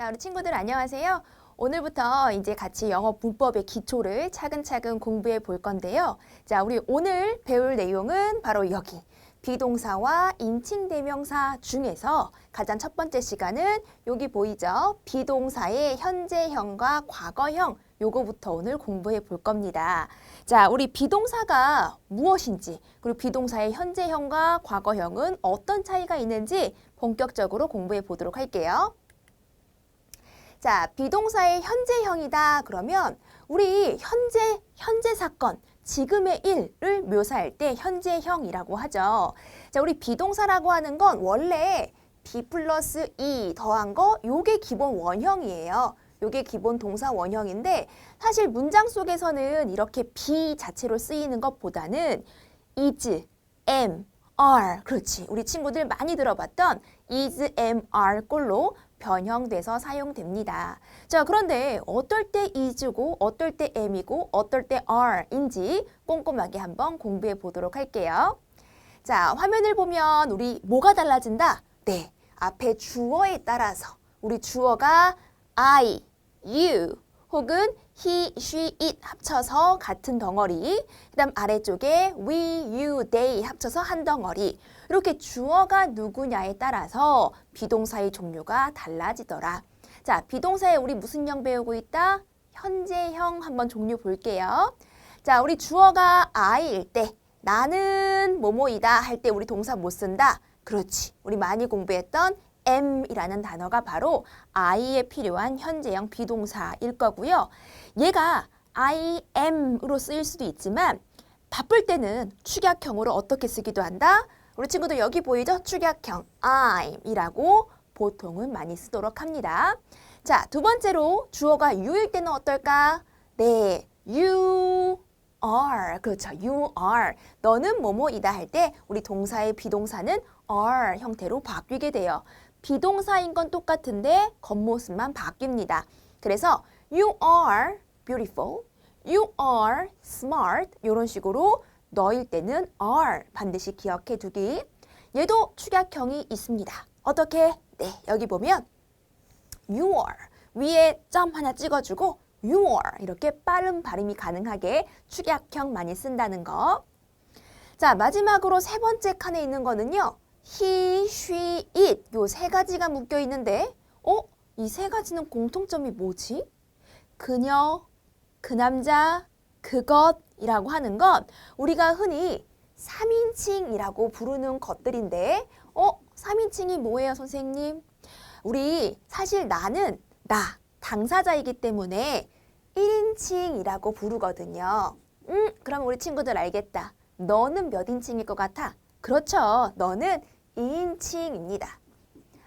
자, 우리 친구들 안녕하세요. 오늘부터 이제 같이 영어 문법의 기초를 차근차근 공부해 볼 건데요. 자, 우리 오늘 배울 내용은 바로 여기. 비동사와 인칭 대명사 중에서 가장 첫 번째 시간은 여기 보이죠? 비동사의 현재형과 과거형 요거부터 오늘 공부해 볼 겁니다. 자, 우리 비동사가 무엇인지 그리고 비동사의 현재형과 과거형은 어떤 차이가 있는지 본격적으로 공부해 보도록 할게요. 자, 비동사의 현재형이다 그러면 우리 현재 현재 사건 지금의 일을 묘사할 때 현재형이라고 하죠. 자, 우리 비동사라고 하는 건 원래 B 플러스 E 더한 거 요게 기본 원형이에요. 요게 기본 동사 원형인데 사실 문장 속에서는 이렇게 be 자체로 쓰이는 것보다는 is, am, are 그렇지. 우리 친구들 많이 들어봤던 is, am, are 꼴로 변형돼서 사용됩니다. 자, 그런데 어떨 때 is고 어떨 때 am이고 어떨 때 are인지 꼼꼼하게 한번 공부해 보도록 할게요. 자, 화면을 보면 우리 뭐가 달라진다? 네. 앞에 주어에 따라서 우리 주어가 I, you 혹은 he, she, it 합쳐서 같은 덩어리 그 다음 아래쪽에 we, you, they 합쳐서 한 덩어리 이렇게 주어가 누구냐에 따라서 비동사의 종류가 달라지더라. 자, 비동사에 우리 무슨 형 배우고 있다? 현재형 한번 종류 볼게요. 자, 우리 주어가 I일 때 나는 뭐뭐이다 할 때 우리 동사 못 쓴다. 그렇지. 우리 많이 공부했던 am이라는 단어가 바로 I에 필요한 현재형 비동사일 거고요. 얘가 I am으로 쓰일 수도 있지만 바쁠 때는 축약형으로 어떻게 쓰기도 한다? 우리 친구들 여기 보이죠? 축약형 I'이라고 보통은 많이 쓰도록 합니다. 자, 두 번째로 주어가 you일 때는 어떨까? 네, you are. 그렇죠. you are. 너는 뭐뭐이다 할 때 우리 동사의 비동사는 are 형태로 바뀌게 돼요. 비동사인 건 똑같은데 겉모습만 바뀝니다. 그래서 you are beautiful, you are smart 이런 식으로 너일 때는 are 반드시 기억해 두기. 얘도 축약형이 있습니다. 어떻게? 네, 여기 보면 you are 위에 점 하나 찍어주고 you are 이렇게 빠른 발음이 가능하게 축약형 많이 쓴다는 거. 자, 마지막으로 세 번째 칸에 있는 거는요. he, she, it 요 세 가지가 묶여 있는데 어? 이 세 가지는 공통점이 뭐지? 그녀, 그 남자, 그것 이라고 하는 건 우리가 흔히 3인칭이라고 부르는 것들인데 어? 3인칭이 뭐예요, 선생님? 우리 사실 나는 나 당사자이기 때문에 1인칭이라고 부르거든요. 음, 그럼 우리 친구들 알겠다. 너는 몇 인칭일 것 같아? 그렇죠. 너는 2인칭입니다.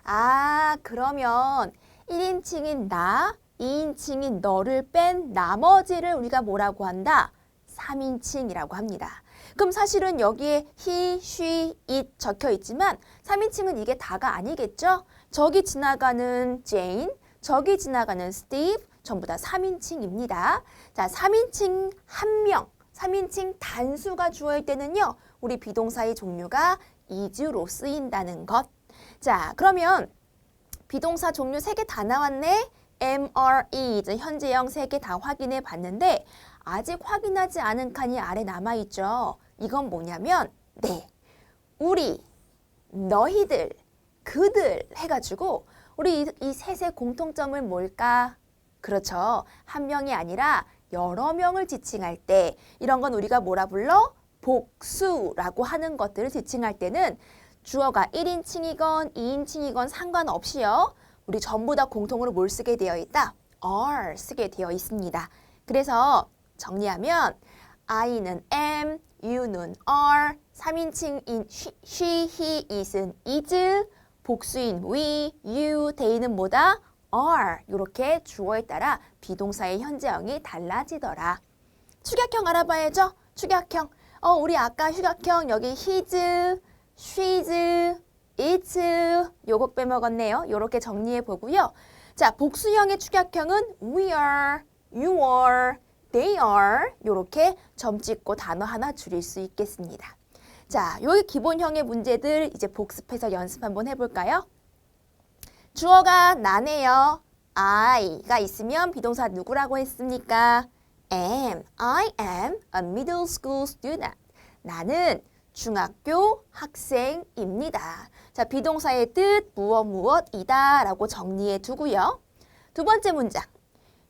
아, 그러면 1인칭인 나, 2인칭인 너를 뺀 나머지를 우리가 뭐라고 한다? 3인칭이라고 합니다. 그럼 사실은 여기에 he, she, it 적혀 있지만 3인칭은 이게 다가 아니겠죠? 저기 지나가는 Jane, 저기 지나가는 Steve 전부 다 3인칭입니다. 자, 3인칭 한 명, 3인칭 단수가 주어일 때는요. 우리 비동사의 종류가 is로 쓰인다는 것. 자, 그러면 비동사 종류 3개 다 나왔네. M, R, E 이제 현재형 3개 다 확인해 봤는데 아직 확인하지 않은 칸이 아래 남아 있죠. 이건 뭐냐면 네. 우리, 너희들, 그들 해가지고 우리 이, 이 셋의 공통점을 뭘까? 그렇죠. 한 명이 아니라 여러 명을 지칭할 때 이런 건 우리가 뭐라 불러? 복수라고 하는 것들을 지칭할 때는 주어가 1인칭이건 2인칭이건 상관없이요. 우리 전부 다 공통으로 뭘 쓰게 되어 있다? are 쓰게 되어 있습니다. 그래서 정리하면 I는 am, you는 are, 3인칭인 she, he, it은 is, 복수인 we, you, they는 뭐다? are 이렇게 주어에 따라 비동사의 현재형이 달라지더라. 축약형 알아봐야죠. 축약형. 어, 우리 아까 휴각형 여기 his, she's, it's 요거 빼먹었네요. 요렇게 정리해 보고요. 자, 복수형의 축약형은 we are, you are, they are 요렇게 점 찍고 단어 하나 줄일 수 있겠습니다. 자, 여기 기본형의 문제들 이제 복습해서 연습 한번 해볼까요? 주어가 나네요. I가 있으면 비동사 누구라고 했습니까? am. I am a middle school student. 나는 중학교 학생입니다. 자, 비동사의 뜻 무엇 무엇이다 라고 정리해 두고요. 두 번째 문장.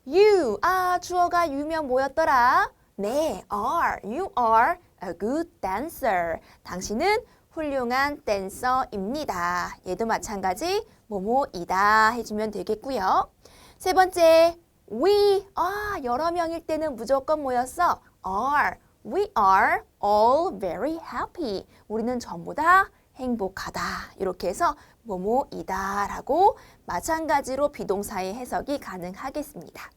You, 아, 주어가 유면 뭐였더라? 네, are. You are a good dancer. 당신은 훌륭한 댄서입니다. 얘도 마찬가지 뭐뭐이다 해주면 되겠고요. 세 번째, we, 아, 여러 명일 때는 무조건 뭐였어? are. We are all very happy. 우리는 전부 다 행복하다. 이렇게 해서 뭐뭐이다 라고 마찬가지로 비동사의 해석이 가능하겠습니다.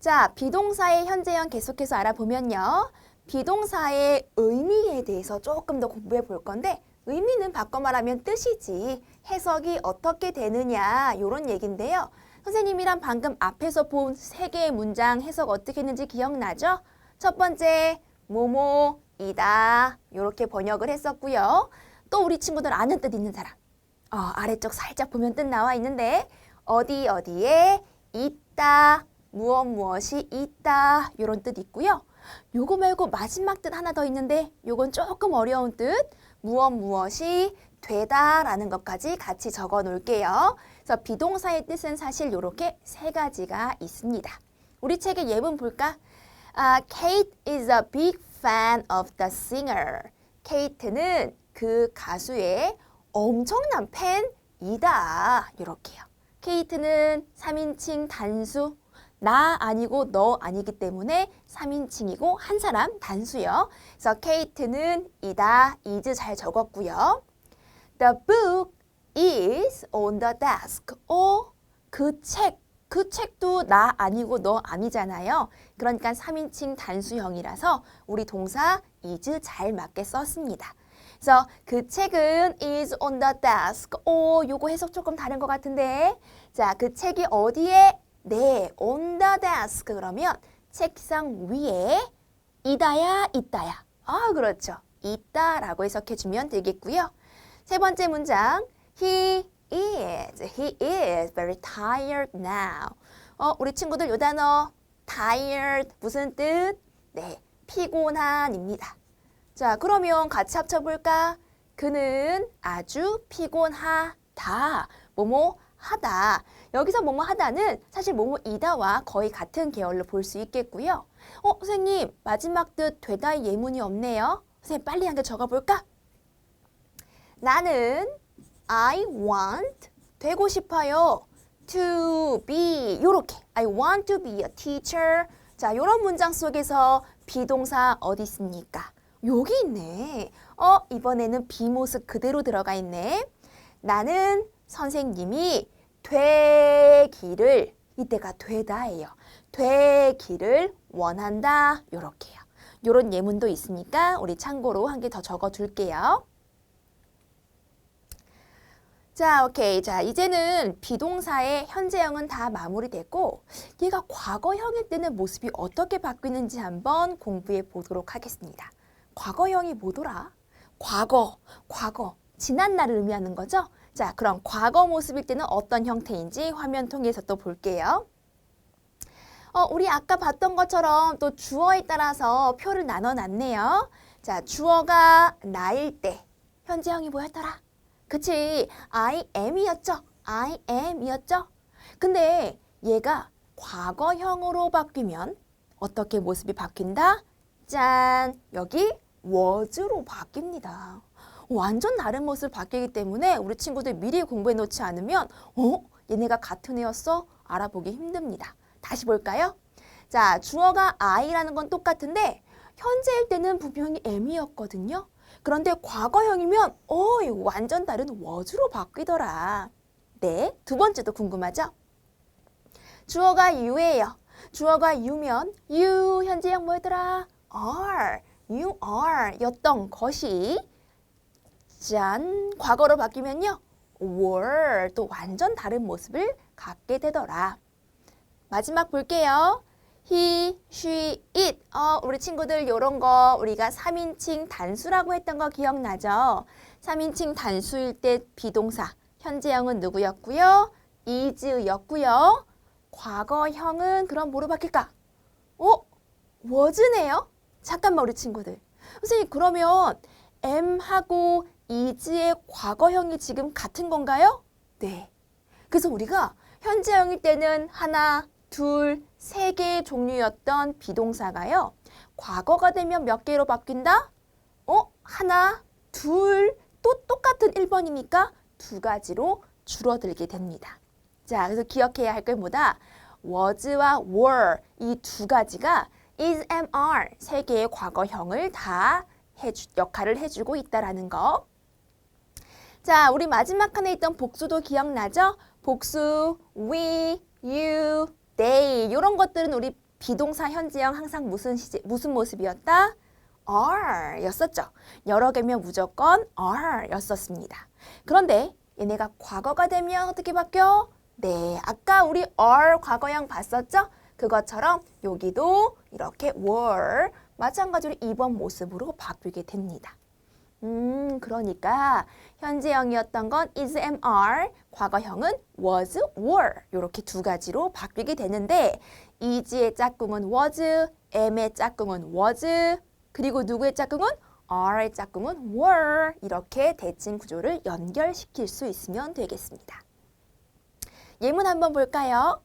자, 비동사의 현재형 계속해서 알아보면요. 비동사의 의미에 대해서 조금 더 공부해 볼 건데 의미는 바꿔 말하면 뜻이지 해석이 어떻게 되느냐 이런 얘긴데요. 선생님이랑 방금 앞에서 본 세 개의 문장 해석 어떻게 했는지 기억나죠? 첫 번째 모모이다 이렇게 번역을 했었고요. 또 우리 친구들 아는 뜻 있는 사람 어, 아래쪽 살짝 보면 뜻 나와 있는데 어디 어디에 있다 무엇 무엇이 있다 이런 뜻 있고요. 요거 말고 마지막 뜻 하나 더 있는데 요건 조금 어려운 뜻 무엇 무엇이 되다라는 것까지 같이 적어 놓을게요. 그래서 비동사의 뜻은 사실 이렇게 세 가지가 있습니다. 우리 책의 예문 볼까? 아, Kate is a big fan of the singer. 케이트는 그 가수의 엄청난 팬이다. 이렇게요. 케이트는 3인칭 단수 나 아니고 너 아니기 때문에 3인칭이고 한 사람 단수요. 그래서 케이트는 이다, is 잘 적었고요. The book is on the desk. 어, 그 책, 그 책도 나 아니고 너 아니잖아요. 그러니까 3인칭 단수형이라서 우리 동사 is 잘 맞게 썼습니다. 그래서 그 책은 is on the desk. 오, 요거 해석 조금 다른 것 같은데. 자, 그 책이 어디에? 네, on the desk. 그러면 책상 위에 이다야, 있다야. 아, 그렇죠. 있다라고 해석해 주면 되겠고요. 세 번째 문장. He is, he is very tired now. 어, 우리 친구들 요 단어 tired 무슨 뜻? 네, 피곤한입니다. 자, 그러면 같이 합쳐볼까? 그는 아주 피곤하다. 뭐뭐 하다. 여기서 뭐뭐 하다는 사실 뭐뭐 이다와 거의 같은 계열로 볼 수 있겠고요. 어, 선생님, 마지막 뜻 되다의 예문이 없네요. 선생님, 빨리 한 개 적어볼까? 나는 I want 되고 싶어요. to be 요렇게 I want to be a teacher. 자, 요런 문장 속에서 비동사 어디 있습니까? 여기 있네. 어, 이번에는 비모습 그대로 들어가 있네. 나는 선생님이 되기를 이때가 되다예요. 되기를 원한다. 요렇게요. 요런 예문도 있으니까 우리 참고로 한 개 더 적어 둘게요. 자, 오케이. 자, 이제는 비동사의 현재형은 다 마무리됐고 얘가 과거형일 때는 모습이 어떻게 바뀌는지 한번 공부해 보도록 하겠습니다. 과거형이 뭐더라? 과거, 과거, 지난 날을 의미하는 거죠? 자, 그럼 과거 모습일 때는 어떤 형태인지 화면 통해서 또 볼게요. 어, 우리 아까 봤던 것처럼 또 주어에 따라서 표를 나눠 놨네요. 자, 주어가 나일 때 현재형이 뭐였더라? 그치, I am이었죠? I am이었죠? 근데 얘가 과거형으로 바뀌면 어떻게 모습이 바뀐다? 짠! 여기 was로 바뀝니다. 완전 다른 모습을 바뀌기 때문에 우리 친구들 미리 공부해 놓지 않으면 어? 얘네가 같은 애였어? 알아보기 힘듭니다. 다시 볼까요? 자, 주어가 I라는 건 똑같은데 현재일 때는 분명히 am이었거든요. 그런데 과거형이면 어, 이거 완전 다른 was로 바뀌더라. 네, 두 번째도 궁금하죠? 주어가 you예요. 주어가 you면 you 현재형 뭐였더라? are, you are 였던 것이 짠 과거로 바뀌면요 were 또 완전 다른 모습을 갖게 되더라. 마지막 볼게요. he, she, it. 어, 우리 친구들 요런 거 우리가 3인칭 단수라고 했던 거 기억나죠? 3인칭 단수일 때 비동사 현재형은 누구였고요? is였고요. 과거형은 그럼 뭐로 바뀔까? 어? was네요? 잠깐만 우리 친구들. 선생님 그러면 am하고 is의 과거형이 지금 같은 건가요? 네. 그래서 우리가 현재형일 때는 하나, 둘, 세 개의 종류였던 비동사가요. 과거가 되면 몇 개로 바뀐다? 어? 하나, 둘, 또 똑같은 1번이니까 두 가지로 줄어들게 됩니다. 자, 그래서 기억해야 할 건 뭐다? was와 were 이 두 가지가 is, am, are 세 개의 과거형을 다 해주, 역할을 해주고 있다라는 거. 자, 우리 마지막 칸에 있던 복수도 기억나죠? 복수, we, you, they 이런 것들은 우리 비동사 현재형 항상 무슨 시제, 무슨 모습이었다? are 였었죠. 여러 개면 무조건 are 였었습니다. 그런데 얘네가 과거가 되면 어떻게 바뀌어? 네, 아까 우리 are 과거형 봤었죠? 그것처럼 여기도 이렇게 were 마찬가지로 2번 모습으로 바뀌게 됩니다. 음, 그러니까 현재형이었던 건 is, am, are, 과거형은 was, were 이렇게 두 가지로 바뀌게 되는데 is의 짝꿍은 was, am의 짝꿍은 was, 그리고 누구의 짝꿍은 are의 짝꿍은 were 이렇게 대칭 구조를 연결시킬 수 있으면 되겠습니다. 예문 한번 볼까요?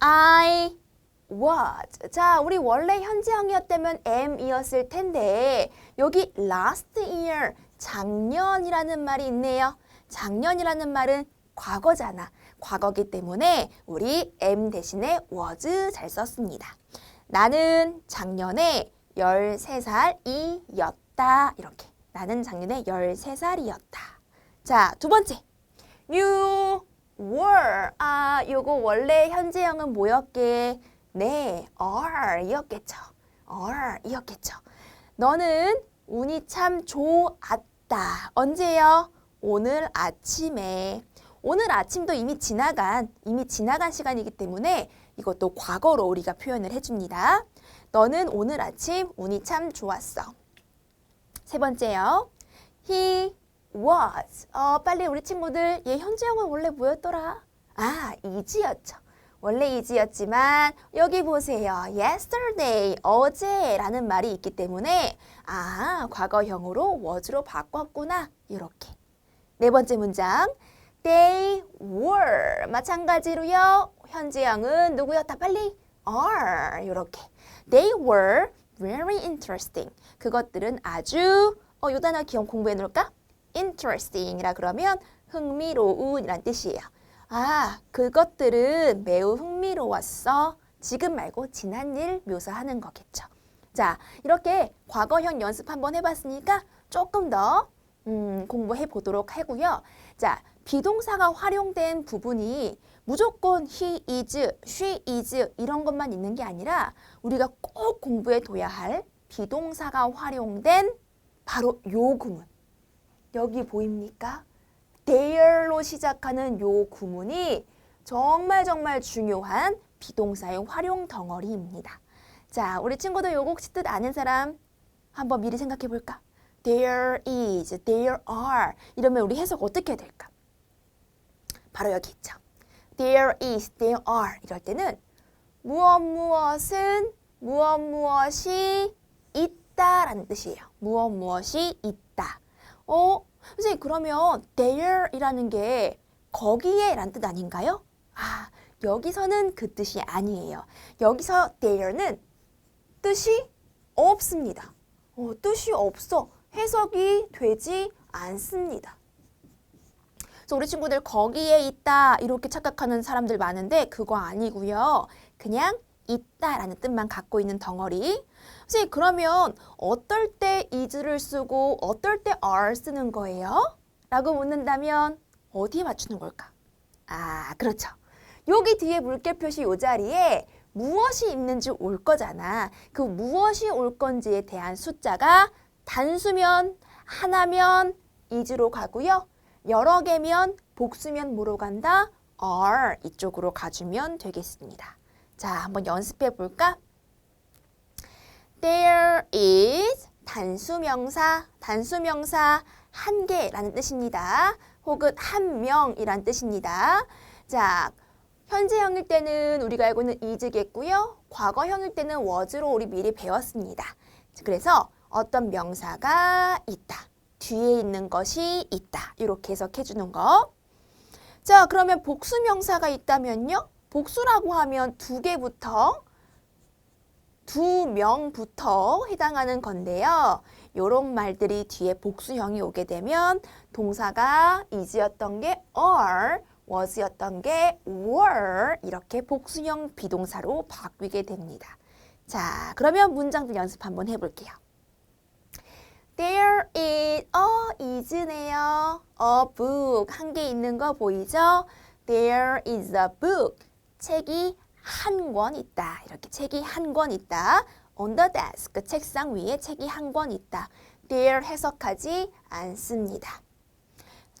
I was. 자, 우리 원래 현재형이었다면 am이었을 텐데 여기 last year, 작년이라는 말이 있네요. 작년이라는 말은 과거잖아. 과거기 때문에 우리 am 대신에 was 잘 썼습니다. 나는 작년에 13살이었다. 이렇게. 나는 작년에 13살이었다. 자, 두 번째. You were. 아, 요거 원래 현재형은 뭐였게? 네, are 이었겠죠. are 이었겠죠. 너는 운이 참 좋았다. 언제요? 오늘 아침에. 오늘 아침도 이미 지나간, 이미 지나간 시간이기 때문에 이것도 과거로 우리가 표현을 해줍니다. 너는 오늘 아침 운이 참 좋았어. 세 번째요. He was. 어, 빨리 우리 친구들, 얘 현재형은 원래 뭐였더라? 아, is였죠. 원래 is였지만 여기 보세요. yesterday, 어제라는 말이 있기 때문에 아, 과거형으로 was로 바꿨구나. 이렇게. 네 번째 문장. They were. 마찬가지로요. 현재형은 누구였다? 빨리. are. 이렇게. They were very interesting. 그것들은 아주 어, 요 단어 기억 공부해 놓을까? interesting이라 그러면 흥미로운이란 뜻이에요. 아, 그것들은 매우 흥미로웠어. 지금 말고 지난 일 묘사하는 거겠죠. 자, 이렇게 과거형 연습 한번 해봤으니까 조금 더 음, 공부해 보도록 하고요. 자, 비동사가 활용된 부분이 무조건 he is, she is 이런 것만 있는 게 아니라 우리가 꼭 공부해 둬야 할 비동사가 활용된 바로 요 구문. 여기 보입니까? There로 시작하는 요 구문이 정말 정말 중요한 비동사의 활용 덩어리입니다. 자, 우리 친구들 요거 혹시 뜻 아는 사람 한번 미리 생각해 볼까? There is, there are 이러면 우리 해석 어떻게 될까? 바로 여기 있죠. There is, there are 이럴 때는 무엇 무엇은 무엇 무엇이 있다라는 뜻이에요. 무엇 무엇이 있다. 어, 선생님 그러면 there이라는 게 거기에라는 뜻 아닌가요? 아, 여기서는 그 뜻이 아니에요. 여기서 there는 뜻이 없습니다. 어, 뜻이 없어. 해석이 되지 않습니다. 그래서 우리 친구들 거기에 있다 이렇게 착각하는 사람들 많은데 그거 아니고요. 그냥 있다라는 뜻만 갖고 있는 덩어리. 선생님 그러면 어떨 때 is를 쓰고 어떨 때 are 쓰는 거예요? 라고 묻는다면 어디에 맞추는 걸까? 아 그렇죠. 여기 뒤에 물결 표시 요 자리에 무엇이 있는지 올 거잖아. 그 무엇이 올 건지에 대한 숫자가 단수면 하나면 is로 가고요. 여러 개면 복수면 뭐로 간다? are 이쪽으로 가주면 되겠습니다. 자, 한번 연습해 볼까? There is 단수명사, 단수명사 한 개라는 뜻입니다. 혹은 한 명이란 뜻입니다. 자, 현재형일 때는 우리가 알고 있는 is겠고요. 과거형일 때는 was로 우리 미리 배웠습니다. 그래서 어떤 명사가 있다. 뒤에 있는 것이 있다. 이렇게 해석해 주는 거. 자, 그러면 복수 명사가 있다면요? 복수라고 하면 두 개부터 두 명부터 해당하는 건데요. 요런 말들이 뒤에 복수형이 오게 되면 동사가 is였던 게 are, was였던 게 were 이렇게 복수형 비동사로 바뀌게 됩니다. 자, 그러면 문장들 연습 한번 해볼게요. There is a is네요. A book 한 개 있는 거 보이죠? There is a book. 책이 한 권 있다. 이렇게 책이 한 권 있다. On the desk. 책상 위에 책이 한 권 있다. There 해석하지 않습니다.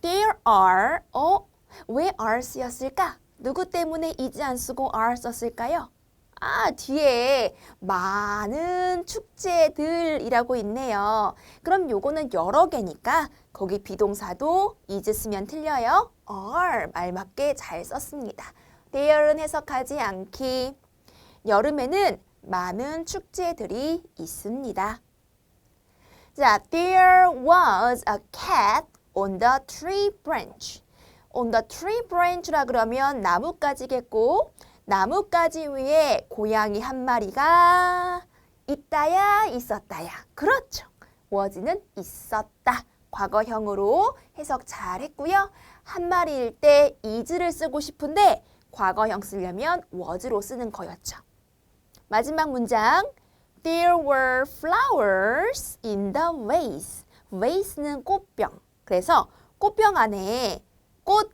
There are. 어? 왜 are 쓰였을까? 누구 때문에 is 안 쓰고 are 썼을까요? 아, 뒤에 많은 축제들이라고 있네요. 그럼 요거는 여러 개니까 거기 비동사도 is 쓰면 틀려요. are 말 맞게 잘 썼습니다. There는 해석하지 않기. 여름에는 많은 축제들이 있습니다. 자, there was a cat on the tree branch. on the tree branch라 그러면 나뭇가지겠고 나뭇가지 위에 고양이 한 마리가 있다야 있었다야. 그렇죠. was는 있었다. 과거형으로 해석 잘 했고요. 한 마리일 때 is를 쓰고 싶은데 과거형 쓰려면 was로 쓰는 거였죠. 마지막 문장. There were flowers in the vase. vase는 꽃병. 그래서 꽃병 안에 꽃,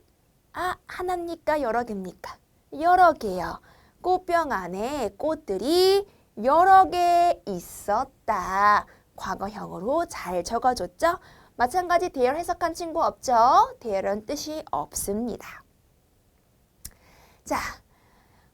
아, 하나입니까? 여러 개입니까? 여러 개요. 꽃병 안에 꽃들이 여러 개 있었다. 과거형으로 잘 적어줬죠? 마찬가지 대열 해석한 친구 없죠? 대열은 뜻이 없습니다. 자,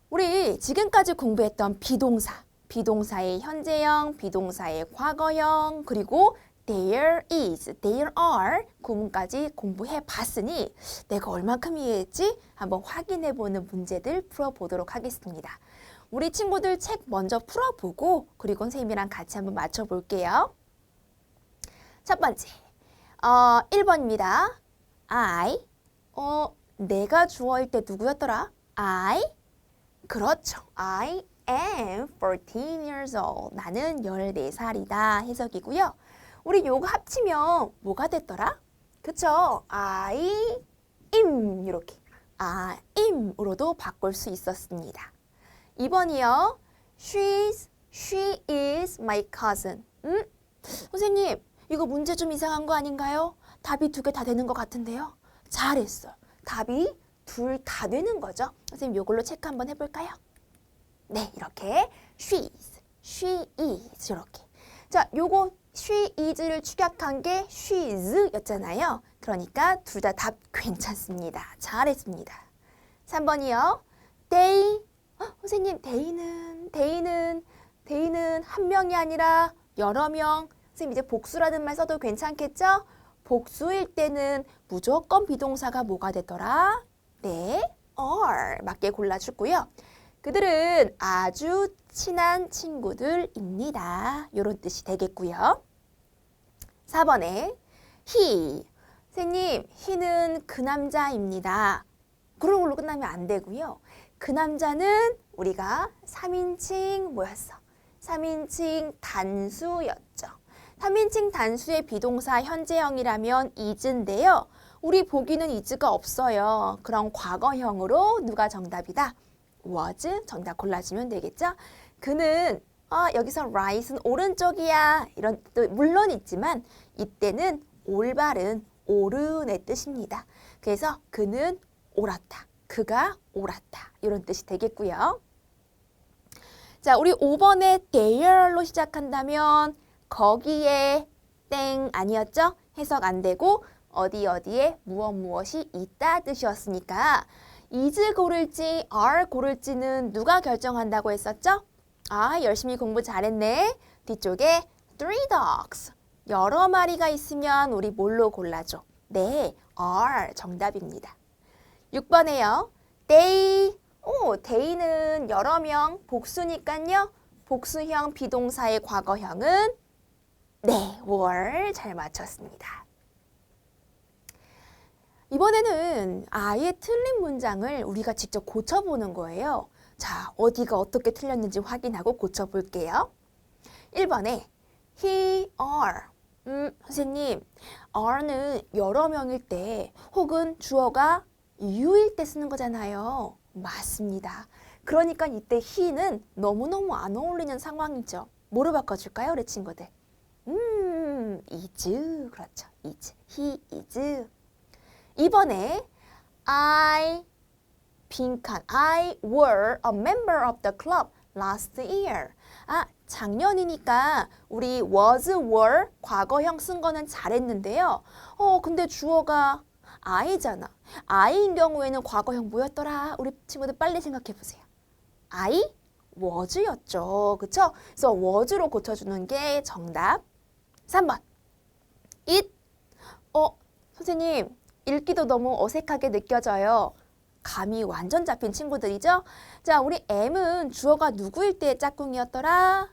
우리 지금까지 공부했던 비동사, 비동사의 현재형, 비동사의 과거형, 그리고 there is, there are 구문까지 공부해 봤으니 내가 얼만큼 이해했지? 한번 확인해 보는 문제들 풀어보도록 하겠습니다. 우리 친구들 책 먼저 풀어보고 그리고 선생님이랑 같이 한번 맞춰볼게요. 첫 번째, 어, 1번입니다. I, 어, 내가 주어일 때 누구였더라? I, 그렇죠. I am 14 years old. 나는 14살이다 해석이고요. 우리 요거 합치면 뭐가 됐더라? 그쵸? I am 이렇게 I am으로도 바꿀 수 있었습니다. 2번이요. She's, she is my cousin. 음? 선생님, 이거 문제 좀 이상한 거 아닌가요? 답이 두 개 다 되는 것 같은데요? 잘했어. 답이 둘 다 되는 거죠. 선생님, 요걸로 체크 한번 해볼까요? 네, 이렇게 she's, she is 이렇게. 자, 요거 she is를 축약한 게 she's였잖아요. 그러니까 둘 다 답 괜찮습니다. 잘했습니다. 3번이요. they 어, 선생님 they는 they는 they는 한 명이 아니라 여러 명. 선생님 이제 복수라는 말 써도 괜찮겠죠? 복수일 때는 무조건 비동사가 뭐가 되더라? 네, are 맞게 골라주고요. 그들은 아주 친한 친구들입니다. 이런 뜻이 되겠고요. 4번에 he. 선생님, he는 그 남자입니다. 그런 걸로 끝나면 안 되고요. 그 남자는 우리가 3인칭 뭐였어? 3인칭 단수였죠. 3인칭 단수의 비동사 현재형이라면 is인데요. 우리 보기는 is가 없어요. 그럼 과거형으로 누가 정답이다? was 정답 골라주면 되겠죠? 그는 아, 여기서 right은 오른쪽이야 이런 뜻도 물론 있지만 이때는 올바른 옳은의 뜻입니다. 그래서 그는 옳았다. 그가 옳았다. 이런 뜻이 되겠고요. 자, 우리 5번에 there로 시작한다면 거기에 땡 아니었죠? 해석 안 되고 어디 어디에 무엇 무엇이 있다 뜻이었으니까 is 고를지 are 고를지는 누가 결정한다고 했었죠? 아, 열심히 공부 잘했네. 뒤쪽에 three dogs. 여러 마리가 있으면 우리 뭘로 골라줘? 네, are 정답입니다. 6번에요. they. 오, they는 여러 명 복수니까요. 복수형 비동사의 과거형은 네, were 잘 맞췄습니다. 이번에는 아예 틀린 문장을 우리가 직접 고쳐보는 거예요. 자, 어디가 어떻게 틀렸는지 확인하고 고쳐볼게요. 1번에 he, are. 음, 선생님, are는 여러 명일 때 혹은 주어가 you일 때 쓰는 거잖아요. 맞습니다. 그러니까 이때 he는 너무너무 안 어울리는 상황이죠. 뭐로 바꿔줄까요, 우리 친구들? 음, is. 그렇죠. is. he is. 이번에 I 빈칸 I were a member of the club last year. 아, 작년이니까 우리 was were 과거형 쓴 거는 잘했는데요. 어, 근데 주어가 I잖아. I인 경우에는 과거형 뭐였더라? 우리 친구들 빨리 생각해 보세요. I was였죠. 그쵸? 그래서 was로 고쳐주는 게 정답. 3번. it. 어, 선생님, 읽기도 너무 어색하게 느껴져요. 감이 완전 잡힌 친구들이죠? 자, 우리 M은 주어가 누구일 때 짝꿍이었더라?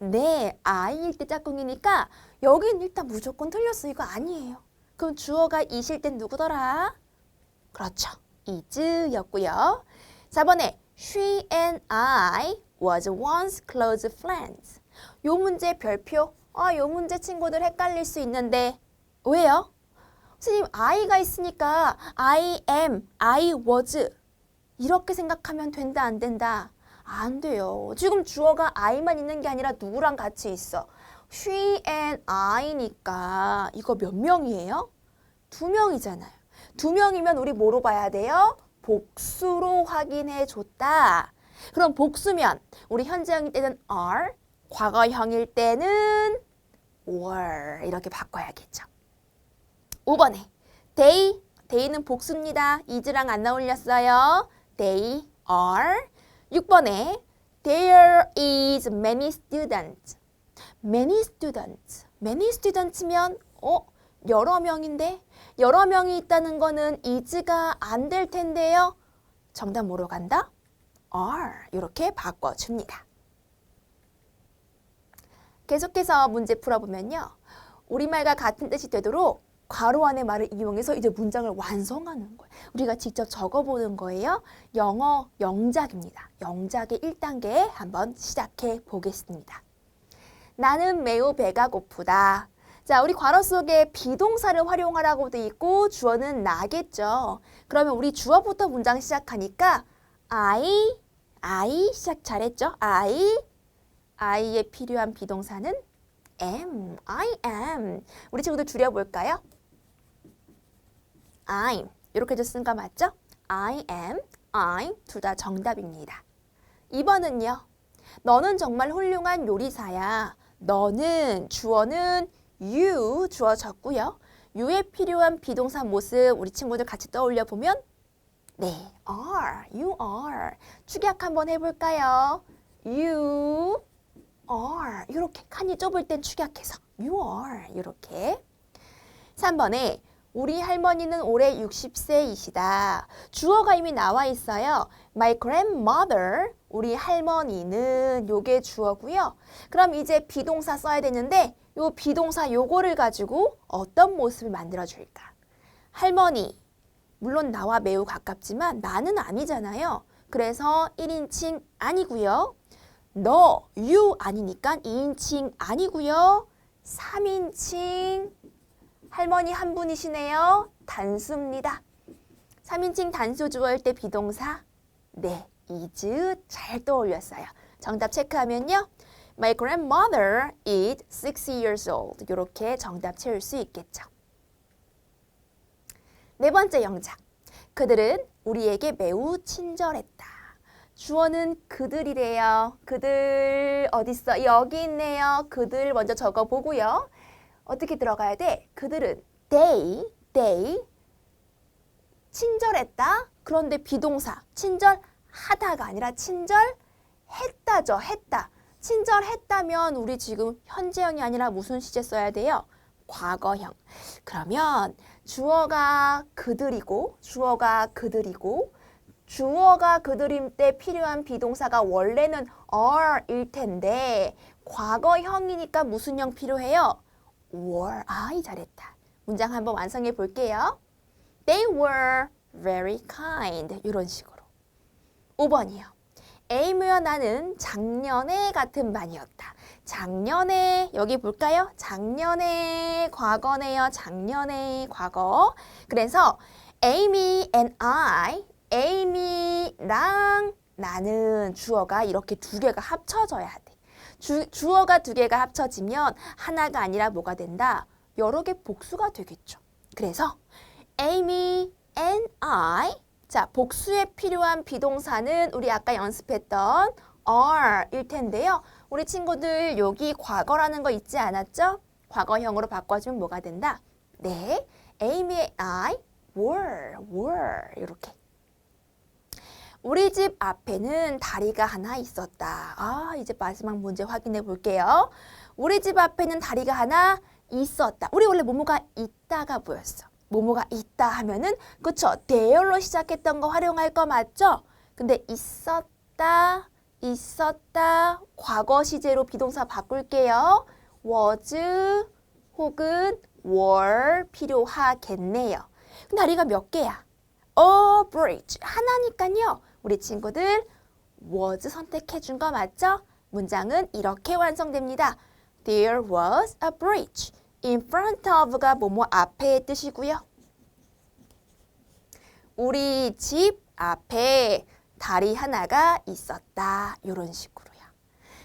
네, I일 때 짝꿍이니까 여긴 일단 무조건 틀렸어. 이거 아니에요. 그럼 주어가 이실 땐 누구더라? 그렇죠. is였고요. 4번에 she and I was once close friends. 요 문제 별표. 아, 요 문제 친구들 헷갈릴 수 있는데 왜요? 선생님, I가 있으니까 I am, I was 이렇게 생각하면 된다 안 된다? 안 돼요. 지금 주어가 I만 있는 게 아니라 누구랑 같이 있어? She and I니까 이거 몇 명이에요? 두 명이잖아요. 두 명이면 우리 뭐로 봐야 돼요? 복수로 확인해 줬다. 그럼 복수면 우리 현재형일 때는 are, 과거형일 때는 were 이렇게 바꿔야겠죠. 5번에 they, they는 복수입니다. is랑 안 어울렸어요. they are. 6번에 there is many students. many students. many students면 어 여러 명인데 여러 명이 있다는 거는 is가 안 될 텐데요. 정답 뭐로 간다? are 이렇게 바꿔 줍니다. 계속해서 문제 풀어보면요. 우리말과 같은 뜻이 되도록 괄호 안의 말을 이용해서 이제 문장을 완성하는 거예요. 우리가 직접 적어보는 거예요. 영어 영작입니다. 영작의 1단계 한번 시작해 보겠습니다. 나는 매우 배가 고프다. 자, 우리 괄호 속에 비동사를 활용하라고 돼 있고 주어는 나겠죠. 그러면 우리 주어부터 문장 시작하니까 I, I 시작 잘했죠? I, I에 필요한 비동사는 am, I am. 우리 친구들 줄여볼까요? I'm 이렇게 거 맞죠? I am, I'm 둘 다 정답입니다. 2번은요. 너는 정말 훌륭한 요리사야. 너는 주어는 you 주어졌고요. you에 필요한 비동사 모습 우리 친구들 같이 떠올려 보면 네, are, you are. 축약 한번 해볼까요? you are 이렇게 칸이 좁을 땐 축약해서 you are 이렇게 3번에 우리 할머니는 올해 60세이시다. 주어가 이미 나와 있어요. My grandmother, 우리 할머니는 요게 주어고요. 그럼 이제 비동사 써야 되는데 요 비동사 요거를 가지고 어떤 모습을 만들어 줄까? 할머니, 물론 나와 매우 가깝지만 나는 아니잖아요. 그래서 1인칭 아니고요. 너, you 아니니까 2인칭 아니고요. 3인칭 할머니 한 분이시네요. 단수입니다. 3인칭 단수 주어일 때 비동사 네, is 잘 떠올렸어요. 정답 체크하면요. My grandmother is six years old. 이렇게 정답 채울 수 있겠죠. 네 번째 영작. 그들은 우리에게 매우 친절했다. 주어는 그들이래요. 그들 어딨어? 여기 있네요. 그들 먼저 적어보고요. 어떻게 들어가야 돼? 그들은 they, they 친절했다. 그런데 비동사 친절하다가 아니라 친절했다죠. 했다. 친절했다면 우리 지금 현재형이 아니라 무슨 시제 써야 돼요? 과거형. 그러면 주어가 그들이고 주어가 그들이고 주어가 그들일 때 필요한 비동사가 원래는 are일 텐데 과거형이니까 무슨 형 필요해요? Were. 아, 이 잘했다. 문장 한번 완성해 볼게요. They were very kind. 이런 식으로. 5번이요. 에이미와 나는 작년에 같은 반이었다. 작년에 여기 볼까요? 작년에 과거네요. 작년에 과거. 그래서 Amy and I, 에이미랑 나는 주어가 이렇게 두 개가 합쳐져야 돼. 주, 주어가 두 개가 합쳐지면 하나가 아니라 뭐가 된다? 여러 개 복수가 되겠죠. 그래서 Amy and I 자, 복수에 필요한 비동사는 우리 아까 연습했던 are일 텐데요. 우리 친구들 여기 과거라는 거 있지 않았죠? 과거형으로 바꿔주면 뭐가 된다? 네, Amy and I were, were 이렇게. 우리 집 앞에는 다리가 하나 있었다. 아, 이제 마지막 문제 확인해 볼게요. 우리 집 앞에는 다리가 하나 있었다. 우리 원래 모모가 있다가 뭐였어? 모모가 있다 하면은 그쵸? 대열로 시작했던 거 활용할 거 맞죠? 근데 있었다, 있었다, 과거 시제로 비동사 바꿀게요. was 혹은 were 필요하겠네요. 그럼 다리가 몇 개야? a bridge 하나니까요. 우리 친구들 was 선택해 준 거 맞죠? 문장은 이렇게 완성됩니다. There was a bridge. In front of가 뭐뭐 앞에의 뜻이고요. 우리 집 앞에 다리 하나가 있었다. 이런 식으로요.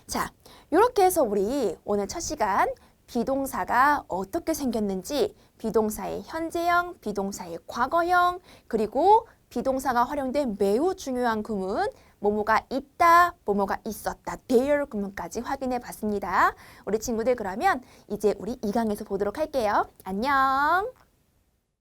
자, 이렇게 해서 우리 오늘 첫 시간 비동사가 어떻게 생겼는지 비동사의 현재형, 비동사의 과거형, 그리고 비동사가 활용된 매우 중요한 구문 뭐뭐가 있다, 뭐뭐가 있었다, there 구문까지 확인해 봤습니다. 우리 친구들 그러면 이제 우리 2강에서 보도록 할게요. 안녕!